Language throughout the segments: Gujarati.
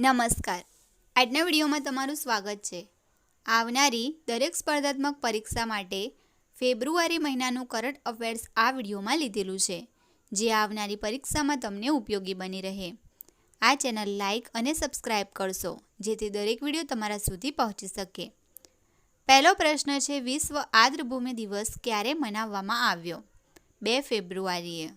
નમસ્કાર. આજના વિડીયોમાં તમારું સ્વાગત છે. આવનારી દરેક સ્પર્ધાત્મક પરીક્ષા માટે ફેબ્રુઆરી મહિનાનું કરંટ અફેર્સ આ વિડીયોમાં લીધેલું છે, જે આવનારી પરીક્ષામાં તમને ઉપયોગી બની રહે. આ ચેનલ લાઇક અને સબસ્ક્રાઇબ કરશો, જેથી દરેક વીડિયો તમારા સુધી પહોંચી શકે. પહેલો પ્રશ્ન છે, વિશ્વ આર્દ્રભૂમિ દિવસ ક્યારે મનાવવામાં આવ્યો? બે ફેબ્રુઆરીએ.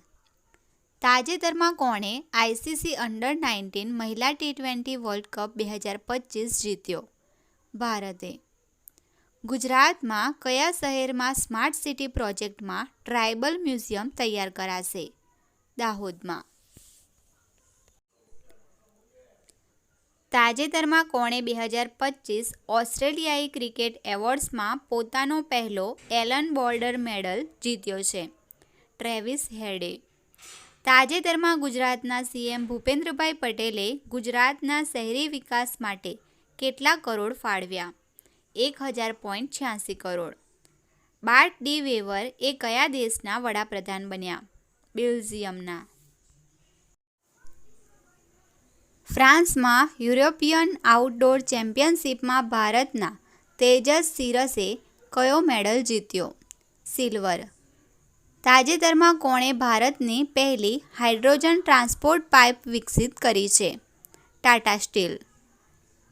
તાજેતરમાં કોણે આઈસીસી અંડર નાઇન્ટીન મહિલા ટી ટ્વેન્ટી વર્લ્ડ કપ બે હજાર પચીસ જીત્યો. ભારતે ગુજરાતમાં કયા શહેરમાં સ્માર્ટ સિટી પ્રોજેક્ટમાં ટ્રાઇબલ મ્યુઝિયમ તૈયાર કરાશે? દાહોદમાં. તાજેતરમાં કોણે બે હજાર પચીસ ઓસ્ટ્રેલિયાઈ ક્રિકેટ એવોર્ડ્સમાં પોતાનો પહેલો એલન બોર્ડર મેડલ જીત્યો છે. ટ્રેવિસ હેડે તાજેતરમાં ગુજરાતના સીએમ ભૂપેન્દ્રભાઈ પટેલે ગુજરાતના શહેરી વિકાસ માટે કેટલા કરોડ ફાળવ્યા? એક હજાર પોઈન્ટ છ્યાસી કરોડ. બાર્ટ ડી વેવર એ કયા દેશના વડાપ્રધાન બન્યા? બેલ્જિયમના. ફ્રાન્સમાં યુરોપિયન આઉટડોર ચેમ્પિયનશિપમાં ભારતના તેજસ સિરસે કયો મેડલ જીત્યો? સિલ્વર. તાજેતરમાં કોણે ભારતની પહેલી હાઇડ્રોજન ટ્રાન્સપોર્ટ પાઇપ વિકસિત કરી છે. ટાટા સ્ટીલ.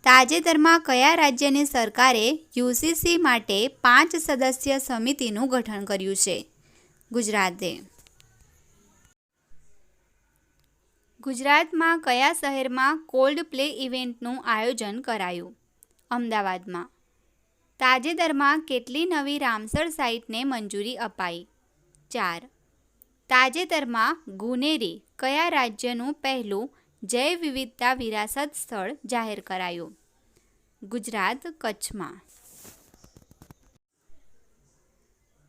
તાજેતરમાં કયા રાજ્યની સરકારે યુસીસી માટે પાંચ સદસ્ય સમિતિનું ગઠન કર્યું છે? ગુજરાતે. ગુજરાતમાં કયા શહેરમાં કોલ્ડ પ્લે ઇવેન્ટનું આયોજન કરાયું? અમદાવાદમાં. તાજેતરમાં કેટલી નવી રામસર સાઇટને મંજૂરી અપાઈ? ચાર તાજેતરમાં ગુનેરી કયા રાજ્યનું પહેલું જૈવ વિવિધતા વિરાસત સ્થળ જાહેર કરાયું? ગુજરાત કચ્છમાં.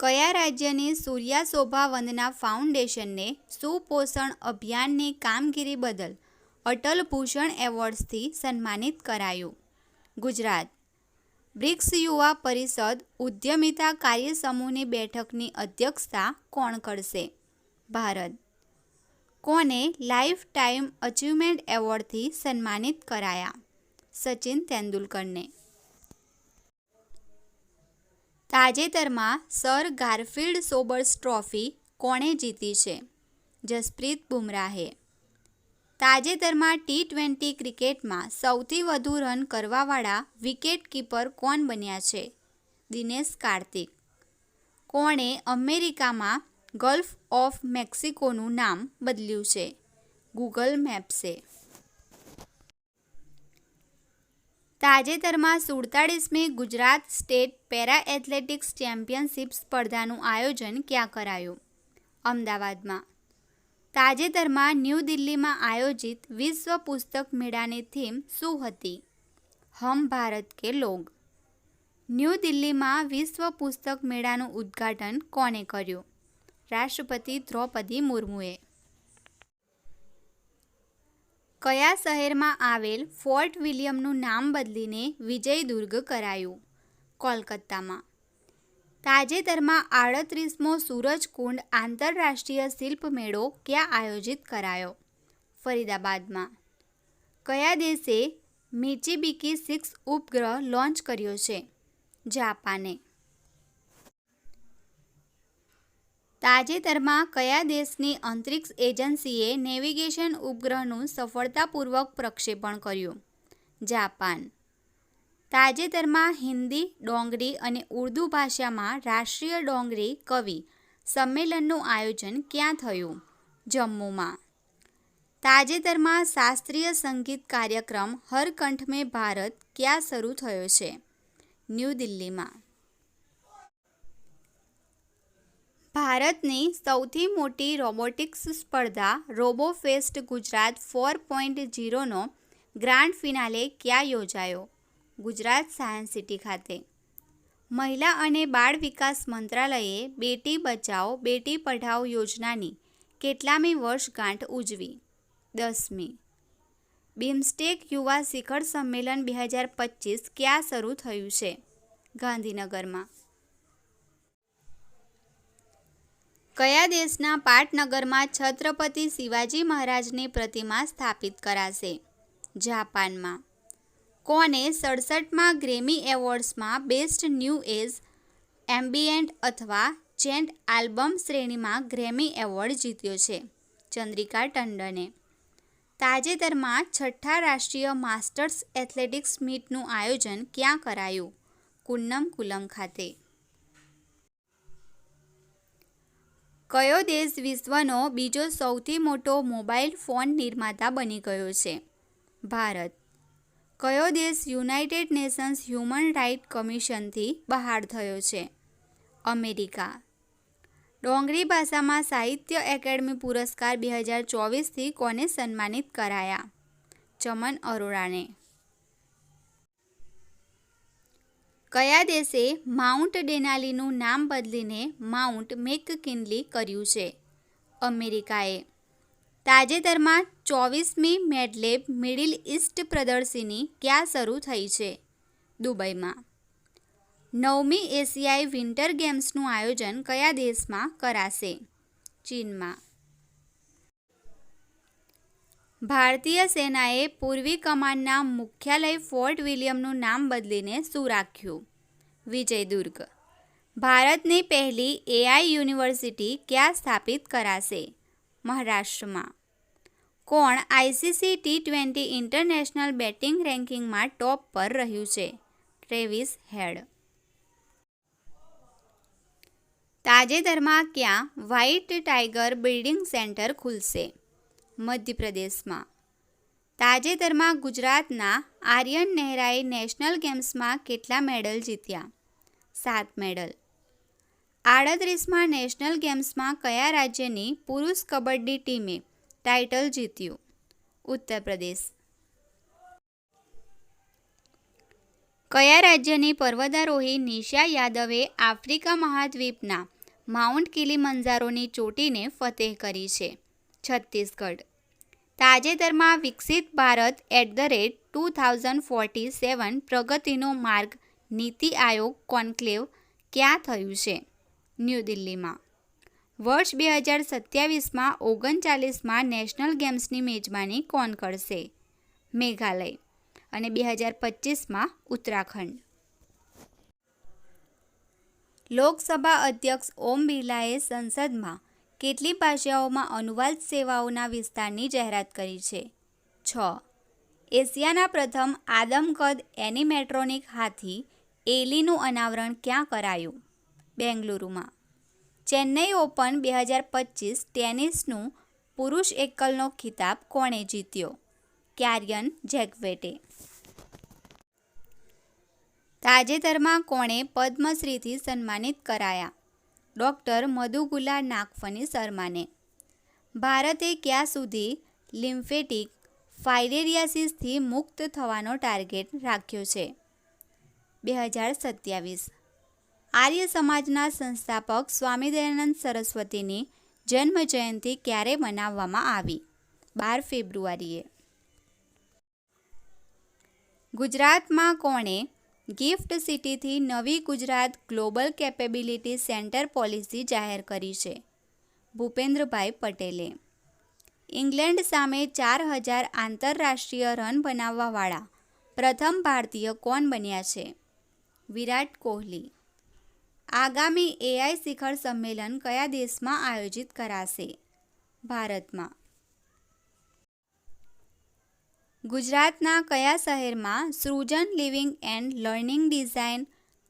કયા રાજ્યની સૂર્યા શોભા વંદના ફાઉન્ડેશનને સુપોષણ અભિયાનની કામગીરી બદલ અટલ ભૂષણ એવોર્ડ્સથી સન્માનિત કરાયું? ગુજરાત બ્રિક્સ યુવા પરિષદ ઉદ્યમિતા કાર્યસમૂહની બેઠકની અધ્યક્ષતા કોણ કરશે? ભારત. કોને લાઈફ ટાઈમ અચીવમેન્ટ એવોર્ડથી સન્માનિત કરાયા? સચિન તેંડુલકરને તાજેતરમાં સર ગારફિલ્ડ સોબર્સ ટ્રોફી કોણે જીતી છે? જસપ્રીત બુમરાહે. તાજેતરમાં ટી ટ્વેન્ટી ક્રિકેટમાં સૌથી વધુ રન કરવાવાળા વિકેટ કીપર કોણ બન્યા છે? દિનેશ કાર્તિક. કોણે અમેરિકામાં ગલ્ફ ઓફ મેક્સિકોનું નામ બદલ્યું છે? ગૂગલ મેપ્સે. તાજેતરમાં સુડતાળીસમી Gujarat state para athletics championship સ્પર્ધાનું આયોજન ક્યાં કરાયું? અમદાવાદમાં. તાજેતરમાં ન્યૂ દિલ્હીમાં આયોજિત વિશ્વ પુસ્તક મેળાની થીમ શું હતી? હમ ભારત કે લોગ. ન્યૂ દિલ્હીમાં વિશ્વ પુસ્તક મેળાનું ઉદ્ઘાટન કોણે કર્યું? રાષ્ટ્રપતિ દ્રૌપદી મુર્મુએ. કયા શહેરમાં આવેલ ફોર્ટ વિલિયમનું નામ બદલીને વિજયદુર્ગ કરાયું? કોલકાતામાં. તાજેતરમાં આડત્રીસમો સૂરજકુંડ આંતરરાષ્ટ્રીય શિલ્પ મેળો ક્યાં આયોજિત કરાયો? ફરીદાબાદમાં. કયા દેશે મિચીબિકી સિક્સ ઉપગ્રહ લોન્ચ કર્યો છે? જાપાને. તાજેતરમાં કયા દેશની અંતરિક્ષ એજન્સીએ નેવિગેશન ઉપગ્રહનું સફળતાપૂર્વક પ્રક્ષેપણ કર્યું? જાપાન. તાજેતરમાં હિન્દી, ડોંગરી અને ઉર્દૂ ભાષામાં રાષ્ટ્રીય ડોંગરી કવિ સંમેલનનું આયોજન ક્યાં થયું? જમ્મુમાં. તાજેતરમાં શાસ્ત્રીય સંગીત કાર્યક્રમ હર કંઠ મેં ભારત ક્યાં શરૂ થયો છે? ન્યૂ દિલ્હીમાં. ભારતની સૌથી મોટી રોબોટિક્સ સ્પર્ધા રોબોફેસ્ટ ગુજરાત ફોર પોઈન્ટ ઝીરોનો ગ્રાન્ડ ફિનાલે ક્યાં યોજાયો? ગુજરાત સાયન્સ સિટી ખાતે. મહિલા અને બાળ વિકાસ મંત્રાલયે બેટી બચાવો બેટી પઢાઓ યોજનાની કેટલામી વર્ષગાંઠ ઉજવી. દસમી. બિમ્સ્ટેક યુવા શિખર સંમેલન બે હજાર પચીસ ક્યાં શરૂ થયું છે? ગાંધીનગરમાં. કયા દેશના પાટનગરમાં છત્રપતિ શિવાજી મહારાજની પ્રતિમા સ્થાપિત કરાશે? જાપાનમાં. કોને સડસઠમાં ગ્રેમી એવોર્ડ્સમાં બેસ્ટ ન્યૂ એજ, એમ્બિયન્ટ અથવા જેન્ટ આલ્બમ શ્રેણીમાં ગ્રેમી એવોર્ડ જીત્યો છે? ચંદ્રિકા ટંડને. તાજેતરમાં છઠ્ઠા રાષ્ટ્રીય માસ્ટર્સ એથ્લેટિક્સ મીટનું આયોજન ક્યાં કરાયું? કુન્નમ કુલમ ખાતે. કયો દેશ વિશ્વનો બીજો સૌથી મોટો મોબાઈલ ફોન નિર્માતા બની ગયો છે? ભારત. કયો દેશ યુનાઇટેડ નેશન્સ હ્યુમન રાઇટ કમિશનથી બહાર થયો છે? અમેરિકા. ડોંગરી ભાષામાં સાહિત્ય એકેડમી પુરસ્કાર બે હજાર ચોવીસથી કોને સન્માનિત કરાયા? ચમન અરોરાને. કયા દેશે માઉન્ટ ડેનાલીનું નામ બદલીને માઉન્ટ મેકકિનલી કર્યું છે? અમેરિકાએ. તાજેતરમાં ચોવીસમી મેડલેબ મિડિલ ઇસ્ટ પ્રદર્શની ક્યાં શરૂ થઈ છે? દુબઈમાં. નવમી એશિયાઈ વિન્ટર ગેમ્સનું આયોજન કયા દેશમાં કરાશે? ચીનમાં. ભારતીય સેનાએ પૂર્વી કમાનના મુખ્યાલય ફોર્ટ વિલિયમનું નામ બદલીને શું રાખ્યું? વિજયદુર્ગ. ભારતની પહેલી એઆઈ યુનિવર્સિટી ક્યાં સ્થાપિત કરાશે? મહારાષ્ટ્રમાં. કોણ ICC T twenty international batting રેન્કિંગમાં top પર રહ્યું છે? Travis Head. તાજેતરમાં ક્યાં વ્હાઇટ ટાઈગર બિલ્ડિંગ સેન્ટર ખુલશે? મધ્યપ્રદેશમાં. તાજેતરમાં ગુજરાતના આર્યન નહેરાએ નેશનલ ગેમ્સમાં કેટલા મેડલ જીત્યા? સાત મેડલ. આડત્રીસમાં નેશનલ ગેમ્સમાં કયા રાજ્યની પુરુષ કબડ્ડી ટીમે ટાઇટલ જીત્યું? ઉત્તર પ્રદેશ. કયા રાજ્યની પર્વતારોહી નિશા યાદવે આફ્રિકા મહાદ્વીપના માઉન્ટ કિલીમંજારોની ચોટીને ફતેહ કરી છે? છત્તીસગઢ. તાજેતરમાં વિકસિત Bharat at the rate two thousand forty seven પ્રગતિનો માર્ગ નીતિ આયોગ કોન્ક્લેવ ક્યાં થયું છે? ન્યૂ દિલ્હીમાં. વર્ષ બે હજાર સત્યાવીસમાં ઓગણચાલીસમાં નેશનલ ગેમ્સની મેજબાની કોણ કરશે? મેઘાલય. અને બે હજાર પચીસમાં ઉત્તરાખંડ. લોકસભા અધ્યક્ષ ઓમ બિરલાએ સંસદમાં કેટલી ભાષાઓમાં અનુવાદ સેવાઓના વિસ્તારની જાહેરાત કરી છે? છ. એશિયાના પ્રથમ આદમકદ એનિમેટ્રોનિક હાથી એલીનું અનાવરણ ક્યાં કરાયું? બેંગલુરુમાં. ચેન્નઈ ઓપન બે હજાર પચીસ ટેનિસનું પુરુષ એકલનો ખિતાબ કોણે જીત્યો? ક્યારિયન જેકવેટે તાજેતરમાં કોણે પદ્મશ્રીથી સન્માનિત કરાયા? ડૉક્ટર મધુગુલા નાગફની શર્માને. ભારતે ક્યાં સુધી લિમ્ફેટિક ફાઇલેરિયાસિસથી મુક્ત થવાનો ટાર્ગેટ રાખ્યો છે? બે હજાર સત્યાવીસ આર્ય સમાજના સંસ્થાપક સ્વામી દયાનંદ સરસ્વતીની જન્મ જયંતિ ક્યારે મનાવવામાં આવી? બાર ફેબ્રુઆરીએ. ગુજરાતમાં કોણે ગિફ્ટ સિટીથી નવી Gujarat global capability centre policy જાહેર કરી છે? ભૂપેન્દ્રભાઈ પટેલે. ઇંગ્લેન્ડ સામે ચાર હજાર આંતરરાષ્ટ્રીય રન બનાવવાવાળા પ્રથમ ભારતીય કોણ બન્યા છે? વિરાટ કોહલી. આગામી એઆઈ શિખર સંમેલન કયા દેશમાં આયોજિત કરાશે? ભારતમાં. ગુજરાતના કયા શહેરમાં Srujan living and learning design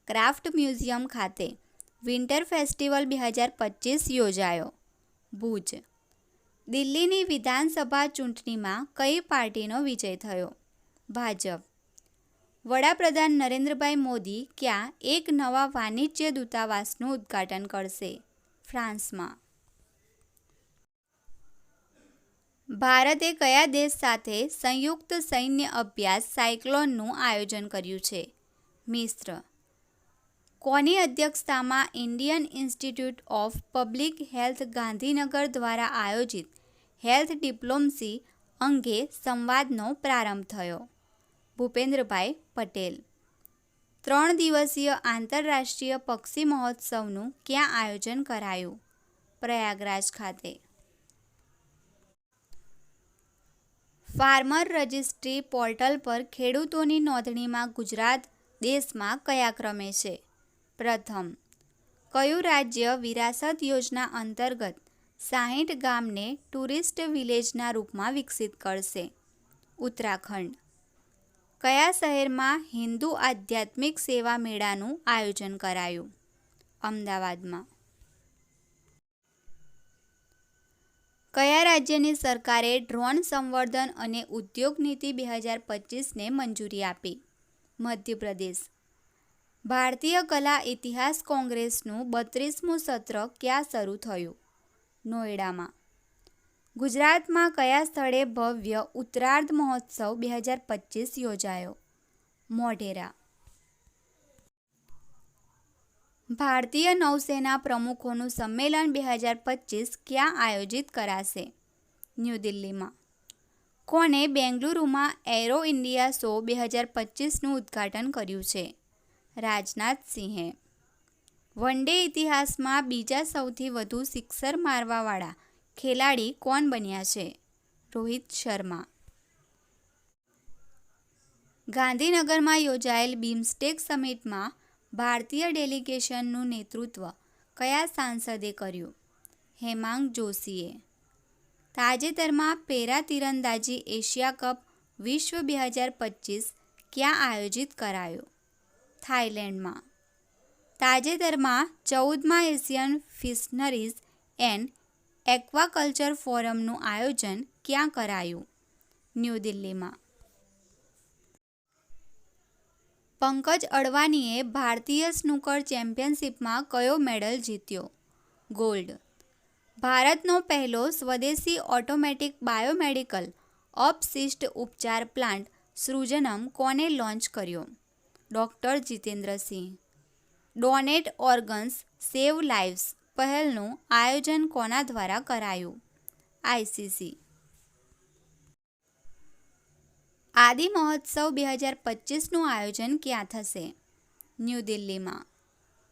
craft museum ખાતે વિન્ટર ફેસ્ટિવલ બે હજાર પચીસ યોજાયો? ભુજ. દિલ્હીની વિધાનસભા ચૂંટણીમાં કઈ પાર્ટીનો વિજય થયો? ભાજપ. વડાપ્રધાન નરેન્દ્રભાઈ મોદી ક્યાં એક નવા વાણિજ્ય દૂતાવાસનું ઉદ્ઘાટન કરશે? ફ્રાન્સમાં. ભારતે કયા દેશ સાથે સંયુક્ત સૈન્ય અભ્યાસ સાયક્લોનનું આયોજન કર્યું છે? મિશ્ર કોની અધ્યક્ષતામાં Indian Institute of Public Health Gandhinagar દ્વારા આયોજિત હેલ્થ ડિપ્લોમસી અંગે સંવાદનો પ્રારંભ થયો? ભૂપેન્દ્રભાઈ પટેલ. ત્રણ દિવસીય આંતરરાષ્ટ્રીય પક્ષી મહોત્સવનું ક્યાં આયોજન કરાયું? પ્રયાગરાજ ખાતે. ફાર્મર રજિસ્ટ્રી પોર્ટલ પર ખેડૂતોની નોંધણીમાં ગુજરાત દેશમાં કયા ક્રમે છે? પ્રથમ, કયું રાજ્ય વિરાસત યોજના અંતર્ગત સાહીઠ ગામને ટુરિસ્ટ વિલેજના રૂપમાં વિકસિત કરશે? ઉત્તરાખંડ કયા શહેરમાં હિન્દુ આધ્યાત્મિક સેવા મેળાનું આયોજન કરાયું? અમદાવાદમાં. કયા રાજ્યની સરકારે ડ્રોન સંવર્ધન અને ઉદ્યોગ નીતિ બે હજાર પચીસને મંજૂરી આપી? મધ્યપ્રદેશ. ભારતીય કલા ઇતિહાસ કોંગ્રેસનું બત્રીસમું સત્ર ક્યાં શરૂ થયું? નોઈડામાં ગુજરાતમાં કયા સ્થળે ભવ્ય ઉત્તરાર્ધ મહોત્સવ બે હજાર પચીસ યોજાયો? મોઢેરા. ભારતીય નૌસેના પ્રમુખોનું સંમેલન બે હજાર પચીસ ક્યાં આયોજિત કરાશે? ન્યૂ દિલ્હીમાં. કોણે બેંગલુરુમાં એરો ઇન્ડિયા શો બે હજાર પચીસનું ઉદ્ઘાટન કર્યું છે? રાજનાથ સિંહે. વન ડે ઇતિહાસમાં બીજા સૌથી વધુ સિક્સર મારવાવાળા ખેલાડી કોણ બન્યા છે? રોહિત શર્મા. ગાંધીનગરમાં યોજાયેલ બીમસ્ટેક સમિટમાં ભારતીય ડેલિગેશનનું નેતૃત્વ કયા સાંસદે કર્યું? હેમાંગ જોશીએ. તાજેતરમાં પેરા તીરંદાજી એશિયા કપ વિશ્વ બે હજાર પચીસ ક્યાં આયોજિત કરાયો? થાઇલેન્ડમાં. તાજેતરમાં ચૌદમાં એશિયન ફિશનરીઝ એન્ડ એક્વાકલ્ચર ફોરમનું આયોજન ક્યાં કરાયું? ન્યૂ દિલ્હીમાં. પંકજ અડવાણીએ ભારતીય સ્નૂકર ચેમ્પિયનશિપમાં કયો મેડલ જીત્યો? ગોલ્ડ. ભારતનો પહેલો સ્વદેશી ઓટોમેટિક બાયોમેડિકલ અપશિષ્ટ ઉપચાર પ્લાન્ટ સૃજનમ કોને લોન્ચ કર્યો? Doctor Jitendra Singh. Donate organs save lives. પહેલનું આયોજન કોના દ્વારા કરાયું? આઈસીસી આદિ મહોત્સવ બે હજાર પચીસનું આયોજન ક્યાં થશે? ન્યૂ દિલ્હીમાં.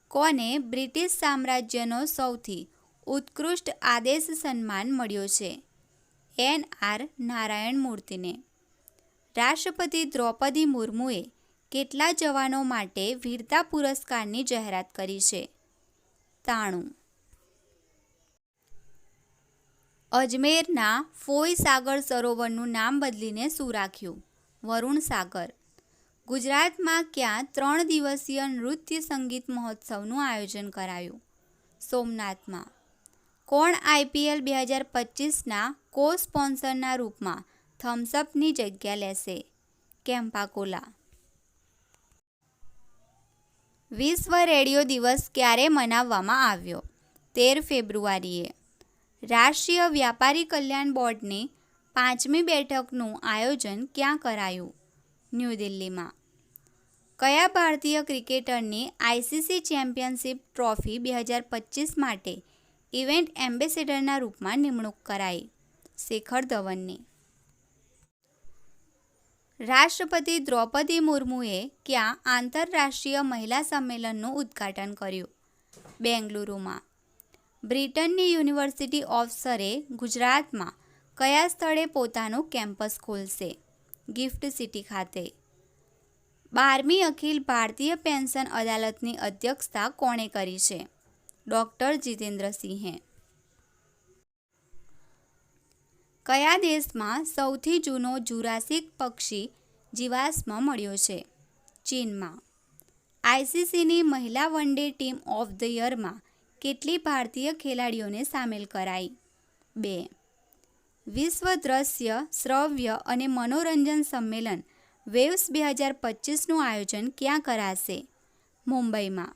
કોને બ્રિટિશ સામ્રાજ્યનો સૌથી ઉત્કૃષ્ટ આદેશ સન્માન મળ્યો છે? એન આર નારાયણ મૂર્તિને. રાષ્ટ્રપતિ દ્રૌપદી મુર્મુએ કેટલા જવાનો માટે વીરતા પુરસ્કારની જાહેરાત કરી છે? તાણું. અજમેરના ફોઈ સાગર સરોવરનું નામ બદલીને શું રાખ્યું વરુણ સાગર. ગુજરાતમાં ક્યાં ત્રણ દિવસીય નૃત્ય સંગીત મહોત્સવનું આયોજન કરાયું? સોમનાથમાં. કોણ આઈપીએલ બે હજાર પચીસના કો સ્પોન્સરના રૂપમાં થમ્સઅપની જગ્યા લેશે? કેમ્પાકોલા. વિશ્વ રેડિયો દિવસ ક્યારે મનાવવામાં આવ્યો? તેર ફેબ્રુઆરીએ. રાષ્ટ્રીય વ્યાપારી કલ્યાણ બોર્ડની પાંચમી બેઠકનું આયોજન ક્યાં કરાયું? ન્યૂ દિલ્હીમાં. કયા ભારતીય ક્રિકેટરની આઈસીસી ચેમ્પિયનશિપ ટ્રોફી બે હજાર પચીસ માટે ઇવેન્ટ એમ્બેસેડરના રૂપમાં નિમણૂક કરાઈ? શેખર ધવનની. રાષ્ટ્રપતિ દ્રૌપદી મુર્મુએ ક્યાં આંતરરાષ્ટ્રીય મહિલા સંમેલનનું ઉદ્ઘાટન કર્યું? બેંગલુરુમાં. બ્રિટનની યુનિવર્સિટી ઓફ સરે ગુજરાતમાં કયા સ્થળે પોતાનું કેમ્પસ ખોલશે? ગિફ્ટ સિટી ખાતે. બારમી અખિલ ભારતીય પેન્શન અદાલતની અધ્યક્ષતા કોણે કરી છે? ડૉક્ટર જીતેન્દ્રસિંહે. કયા દેશમાં સૌથી જૂનો જુરાસિક પક્ષી જીવાશ્મ મળ્યો છે? ચીનમાં. આઈસીસીની મહિલા one day team of the યરમાં કેટલી ભારતીય ખેલાડીઓને સામેલ કરાઈ? બે. વિશ્વ દ્રશ્ય શ્રવ્ય અને મનોરંજન સંમેલન વેવ્સ બે હજાર પચીસનું આયોજન ક્યાં કરાશે? મુંબઈમાં.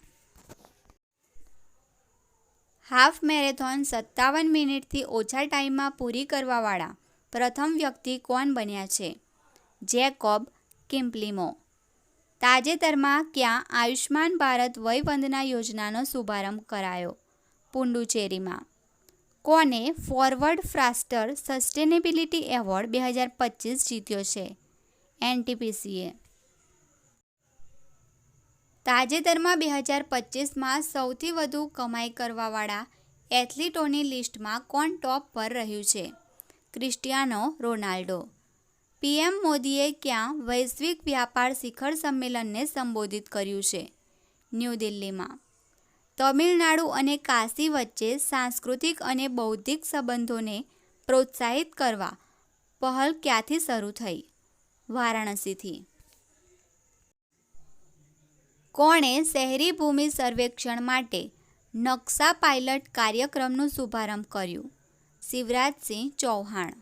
હાફ મેરેથોન સત્તાવન મિનિટથી ઓછા ટાઈમમાં પૂરી કરવાવાળા પ્રથમ વ્યક્તિ કોણ બન્યા છે? જેકોબ કિમ્પ્લિમો. તાજેતરમાં ક્યાં આયુષ્માન ભારત વયવંદના યોજનાનો શુભારંભ કરાયો? પુંડુચેરીમાં. કોને ફોરવર્ડ ફ્રાસ્ટર સસ્ટેનેબિલિટી એવોર્ડ બે હજાર પચીસ જીત્યો છે? એનટીપીસીએ. તાજેતરમાં બે હજાર પચીસમાં સૌથી વધુ કમાઈ કરવાવાળા એથ્લીટોની લિસ્ટમાં કોણ ટોપ પર રહ્યું છે? Cristiano Ronaldo. પીએમ મોદીએ ક્યાં વૈશ્વિક વ્યાપાર શિખર સંમેલનને સંબોધિત કર્યું છે? ન્યૂ દિલ્હીમાં. તમિલનાડુ અને કાશી વચ્ચે સાંસ્કૃતિક અને બૌદ્ધિક સંબંધોને પ્રોત્સાહિત કરવા પહેલ ક્યાંથી શરૂ થઈ? વારાણસીથી. કોણે શહેરી ભૂમિ સર્વેક્ષણ માટે નકશા પાયલટ કાર્યક્રમનો શુભારંભ કર્યું? શિવરાજસિંહ ચૌહાણ.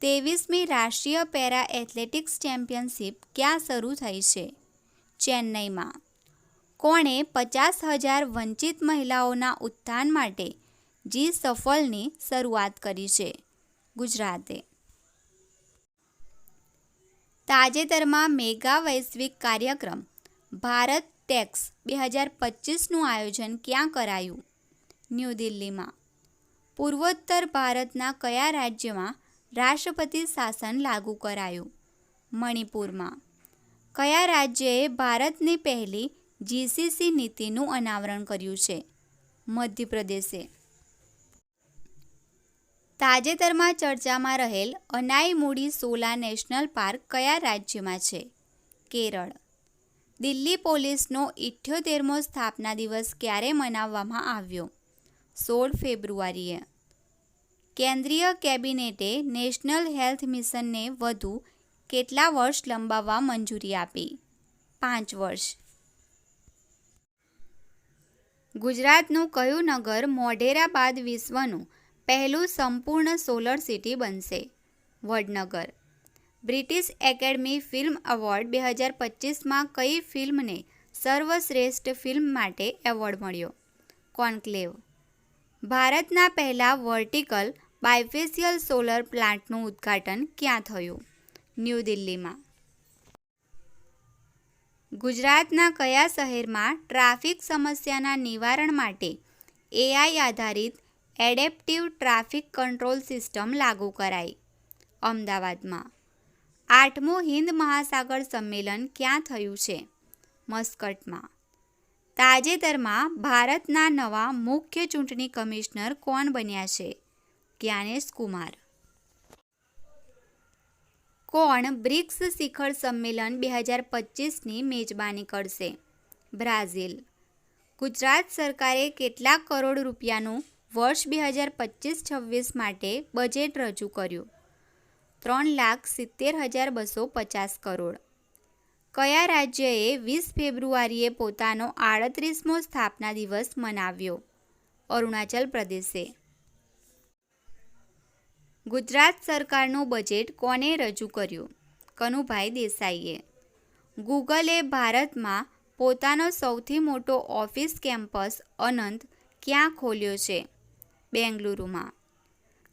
ત્રેવીસમી રાષ્ટ્રીય પેરા એથ્લેટિક્સ ચેમ્પિયનશિપ ક્યાં શરૂ થઈ છે? ચેન્નઈમાં. કોણે પચાસ હજાર વંચિત મહિલાઓના ઉત્થાન માટે જી સફલની શરૂઆત કરી છે? ગુજરાતે. તાજેતરમાં મેગા વૈશ્વિક કાર્યક્રમ ભારત ટેક્સ બે હજાર પચીસનું આયોજન ક્યાં કરાયું? ન્યૂ દિલ્હીમાં. પૂર્વોત્તર ભારતના કયા રાજ્યમાં રાષ્ટ્રપતિ શાસન લાગુ કરાયું. મણિપુરમાં કયા રાજ્યએ ભારતની પહેલી જીસીસી નીતિનું અનાવરણ કર્યું છે? મધ્યપ્રદેશે તાજેતરમાં ચર્ચામાં રહેલ અનાઈમુડી સોલા નેશનલ પાર્ક કયા રાજ્યમાં છે? કેરળ દિલ્હી પોલીસનો ઇઠ્યોતેરમો સ્થાપના દિવસ ક્યારે મનાવવામાં આવ્યો? સોળ ફેબ્રુઆરીએ કેન્દ્રીય કેબિનેટે નેશનલ હેલ્થ મિશનને વધુ કેટલા વર્ષ લંબાવવા મંજૂરી આપી? પાંચ વર્ષ. ગુજરાતનું કયું નગર મોઢેરા બાદ વિશ્વનું પહેલું સંપૂર્ણ સોલર સિટી બનશે? Vadnagar. British Academy film award બે હજાર પચીસમાં કઈ ફિલ્મને સર્વશ્રેષ્ઠ ફિલ્મ માટે એવોર્ડ મળ્યો? કોન્ક્લેવ. ભારતના પહેલા વર્ટિકલ બાયફેશિયલ સોલર પ્લાન્ટનું ઉદ્ઘાટન ક્યાં થયું? ન્યૂ દિલ્હીમાં. ગુજરાતના કયા શહેરમાં ટ્રાફિક સમસ્યાના નિવારણ માટે એઆઈ આધારિત એડેપ્ટિવ ટ્રાફિક કંટ્રોલ સિસ્ટમ લાગુ કરાઈ? અમદાવાદમાં. આઠમું હિન્દ મહાસાગર સંમેલન ક્યાં થયું છે? મસ્કટમાં. તાજેતરમાં ભારતના નવા મુખ્ય ચૂંટણી કમિશનર કોણ બન્યા છે? જ્ઞાનેશ કુમાર કોણ બ્રિક્સ શિખર સંમેલન બે હજાર પચીસની મેજબાની કરશે બ્રાઝિલ ગુજરાત સરકારે કેટલા કરોડ રૂપિયાનું વર્ષ બે હજાર પચીસ છવ્વીસ માટે બજેટ રજૂ કર્યું. ત્રણ લાખ સિત્તેર હજાર બસો પચાસ કરોડ. કયા રાજ્યએ વીસ ફેબ્રુઆરીએ પોતાનો આડત્રીસમો સ્થાપના દિવસ મનાવ્યો? અરુણાચલ પ્રદેશે. ગુજરાત સરકારનું બજેટ કોને રજૂ કર્યું? કનુભાઈ દેસાઈએ. ગૂગલે ભારતમાં પોતાનો સૌથી મોટો ઓફિસ કેમ્પસ અનંત ક્યાં ખોલ્યો છે? બેંગલુરુમાં.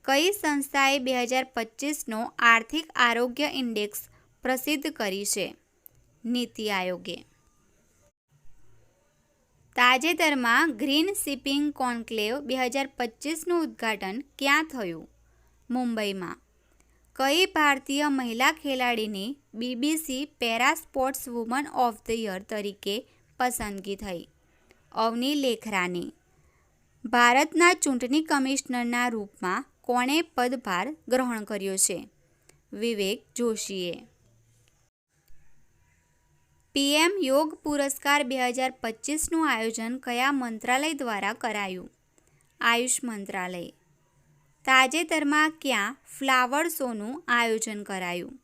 કઈ સંસ્થાએ બે હજાર પચીસનો આર્થિક આરોગ્ય ઇન્ડેક્સ પ્રસિદ્ધ કરી છે? નીતિ આયોગે. તાજેતરમાં ગ્રીન શિપિંગ કોન્ક્લેવ બે હજાર પચીસનું ઉદ્ઘાટન ક્યાં થયું? મુંબઈમાં. કઈ ભારતીય મહિલા ખેલાડીની BBC para sports woman of the year તરીકે પસંદગી થઈ? અવની લેખરાની. ભારતના ચૂંટણી કમિશનરના રૂપમાં કોણે પદભાર ગ્રહણ કર્યો છે? વિવેક જોશીએ. પીએમ યોગ પુરસ્કાર બે હજાર પચીસનું આયોજન કયા મંત્રાલય દ્વારા કરાયું? આયુષ મંત્રાલય. તાજેતરમાં ક્યાં ફ્લાવર શોનું આયોજન કરાયું?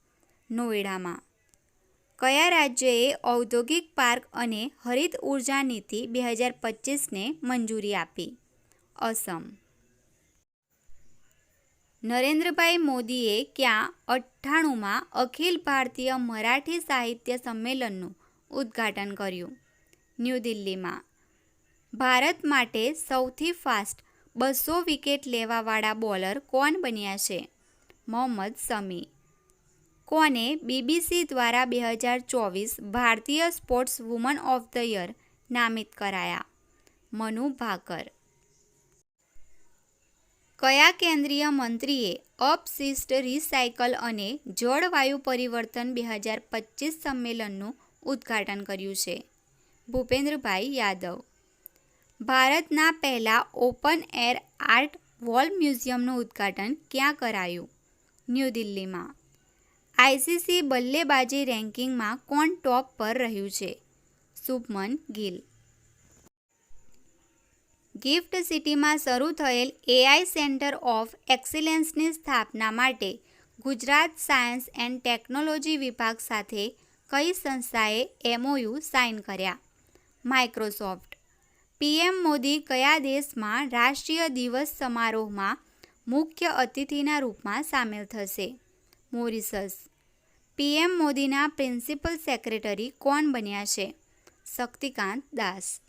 નોઈડામાં કયા રાજ્યએ ઔદ્યોગિક પાર્ક અને હરિત ઊર્જા નીતિ બે હજાર પચીસને મંજૂરી આપી? અસમ. નરેન્દ્રભાઈ મોદીએ ક્યાં અઠ્ઠાણુંમાં અખિલ ભારતીય મરાઠી સાહિત્ય સંમેલનનું ઉદ્ઘાટન કર્યું? ન્યૂ દિલ્હીમાં. ભારત માટે સૌથી ફાસ્ટ બસો વિકેટ લેવાવાળા બોલર કોણ બન્યા છે? મોહમ્મદ સમી. કોને બીબીસી દ્વારા બે હજાર ચોવીસ ભારતીય sports woman of the year નામિત કરાયા? મનુ ભાકર. કયા કેન્દ્રીય મંત્રીએ અપશિષ્ટ રિસાયકલ અને જળવાયુ પરિવર્તન બે હજાર પચીસ સંમેલનનું ઉદ્ઘાટન કર્યું છે? ભૂપેન્દ્રભાઈ યાદવ. ભારતના પહેલા ઓપન એર આર્ટ વોલ મ્યુઝિયમનું ઉદ્ઘાટન ક્યાં કરાયું? ન્યૂ દિલ્હીમાં. આઈસીસી બલ્લેબાજી રેન્કિંગમાં કોણ ટોપ પર રહ્યું છે? શુભમન ગિલ. ગિફ્ટ સિટીમાં શરૂ થયેલ એઆઈ સેન્ટર ઓફ એક્સિલન્સની સ્થાપના માટે ગુજરાત સાયન્સ એન્ડ ટેકનોલોજી વિભાગ સાથે કઈ સંસ્થાએ એમઓયુ સાઇન કર્યા? માઇક્રોસોફ્ટ. પીએમ મોદી કયા દેશમાં રાષ્ટ્રીય દિવસ સમારોહમાં મુખ્ય અતિથિના રૂપમાં સામેલ થશે? મોરિસસ પીએમ મોદીના પ્રિન્સિપલ સેક્રેટરી કોણ બન્યા છે? શક્તિકાંત દાસ.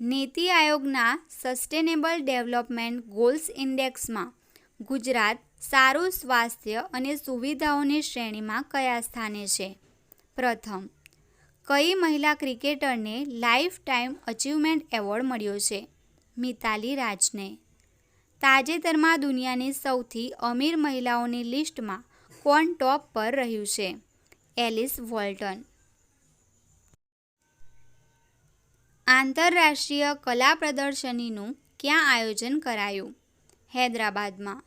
નીતિ આયોગના સસ્ટેનેબલ ડેવલપમેન્ટ ગોલ્સ ઇન્ડેક્સમાં ગુજરાત સારું સ્વાસ્થ્ય અને સુવિધાઓની શ્રેણીમાં કયા સ્થાને છે? પ્રથમ કઈ મહિલા ક્રિકેટરને લાઈફ ટાઈમ અચીવમેન્ટ એવોર્ડ મળ્યો છે? મિતાલી રાજને. તાજેતરમાં દુનિયાની સૌથી અમીર મહિલાઓની લિસ્ટમાં કોણ ટોપ પર રહ્યું છે? Alice Walton. આંતરરાષ્ટ્રીય કલા પ્રદર્શનીનું ક્યાં આયોજન કરાયું? હૈદરાબાદમાં.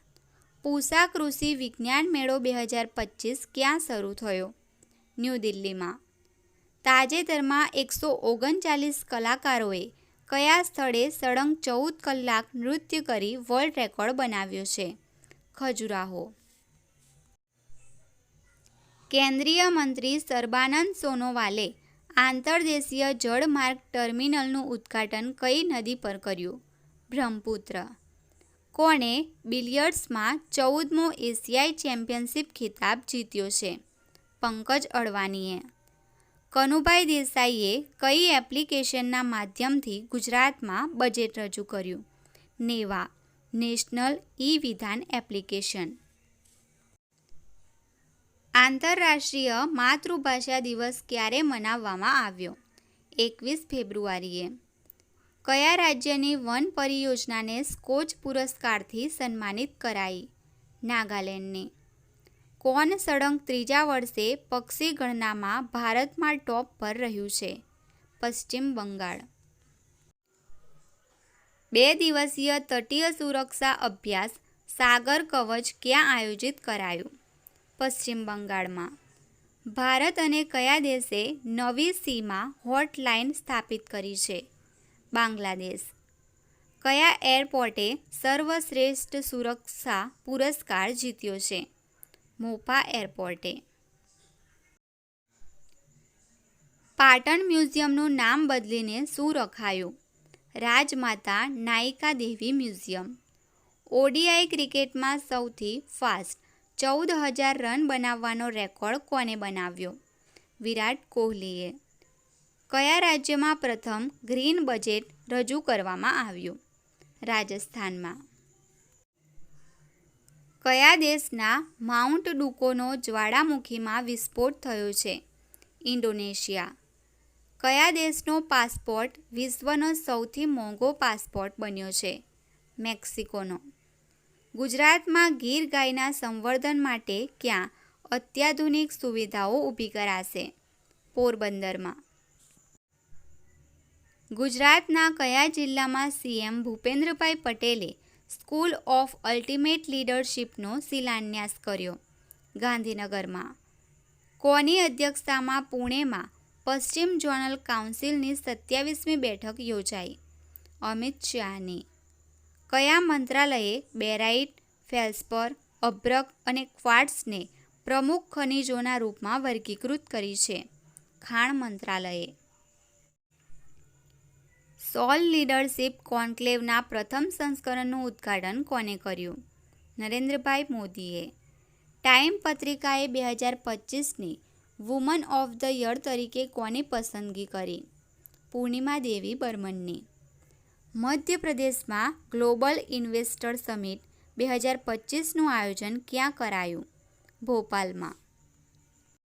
પૂસા કૃષિ વિજ્ઞાન મેળો બે હજાર પચીસ ક્યાં શરૂ થયો? ન્યૂ દિલ્હીમાં. તાજેતરમાં એકસો ઓગણચાલીસ કલાકારોએ કયા સ્થળે સળંગ ચૌદ કલાક નૃત્ય કરી વર્લ્ડ રેકોર્ડ બનાવ્યો છે? ખજુરાહો. કેન્દ્રીય મંત્રી સર્બાનંદ સોનોવાલે આંતરદેશીય જળમાર્ગ ટર્મિનલનું ઉદ્ઘાટન કઈ નદી પર કર્યું? બ્રહ્મપુત્ર. કોણે બિલિયર્ડ્સમાં ચૌદમો એશિયાઈ ચેમ્પિયનશિપ ખિતાબ જીત્યો છે? પંકજ અડવાણીએ. કનુભાઈ દેસાઈએ કઈ એપ્લિકેશનના માધ્યમથી ગુજરાતમાં બજેટ રજૂ કર્યું? નેવા, નેશનલ ઈ વિધાન એપ્લિકેશન. આંતરરાષ્ટ્રીય માતૃભાષા દિવસ ક્યારે મનાવવામાં આવ્યો? એકવીસ ફેબ્રુઆરીએ. કયા રાજ્યની વન પરિયોજનાને સ્કોચ પુરસ્કારથી સન્માનિત કરાઈ? નાગાલેન્ડની. કોણ સળંગ ત્રીજા વર્ષે પક્ષી ગણનામાં ભારતમાં ટોપ પર રહ્યું છે. પશ્ચિમ બંગાળ. બે દિવસીય તટીય સુરક્ષા અભ્યાસ સાગર કવચ ક્યાં આયોજિત કરાયું? પશ્ચિમ બંગાળમાં. ભારત અને કયા દેશે નવી સીમા હોટલાઇન સ્થાપિત કરી છે? બાંગ્લાદેશ. કયા એરપોર્ટે સર્વશ્રેષ્ઠ સુરક્ષા પુરસ્કાર જીત્યો છે? મોપા એરપોર્ટે. પાટણ મ્યુઝિયમનું નામ બદલીને શું રખાયું? રાજમાતા નાયિકા દેવી મ્યુઝિયમ. ઓડીઆઈ ક્રિકેટમાં સૌથી ફાસ્ટ ચૌદ હજાર રન બનાવવાનો રેકોર્ડ કોને બનાવ્યો? વિરાટ કોહલીએ. કયા રાજ્યમાં પ્રથમ ગ્રીન બજેટ રજૂ કરવામાં આવ્યું? રાજસ્થાનમાં. કયા દેશના માઉન્ટ ડુકોનો જ્વાળામુખીમાં વિસ્ફોટ થયો છે? ઇન્ડોનેશિયા. કયા દેશનો પાસપોર્ટ વિશ્વનો સૌથી મોંઘો પાસપોર્ટ બન્યો છે? મેક્સિકોનો. ગુજરાતમાં ગીર ગાયના સંવર્ધન માટે ક્યાં અત્યાધુનિક સુવિધાઓ ઊભી કરાશે? પોરબંદરમાં. ગુજરાતના કયા જિલ્લામાં સીએમ ભૂપેન્દ્રભાઈ પટેલે સ્કૂલ ઓફ અલ્ટિમેટ લીડરશીપનો શિલાન્યાસ કર્યો ગાંધીનગરમાં. કોની અધ્યક્ષતામાં પુણેમાં પશ્ચિમ ઝોનલ કાઉન્સિલની સત્યાવીસમી બેઠક યોજાઈ? અમિત શાહની. કયા મંત્રાલયે બેરાઇટ, ફેલ્સપર અભ્રક અને ક્વાર્ટ્સને પ્રમુખ ખનિજોના રૂપમાં વર્ગીકૃત કરી છે? ખાણ મંત્રાલયે. સોલ લીડરશિપ કોન્ક્લેવના પ્રથમ સંસ્કરણનું ઉદ્ઘાટન કોને કર્યું? નરેન્દ્રભાઈ મોદીએ. ટાઈમ પત્રિકાએ બે હજાર પચીસની વુમન ઓફ ધ યર તરીકે કોની પસંદગી કરી? પૂર્ણિમા દેવી બર્મનની. મધ્યપ્રદેશમાં ગ્લોબલ ઇન્વેસ્ટર સમિટ બે હજાર પચીસનું આયોજન ક્યાં કરાયું? ભોપાલમાં.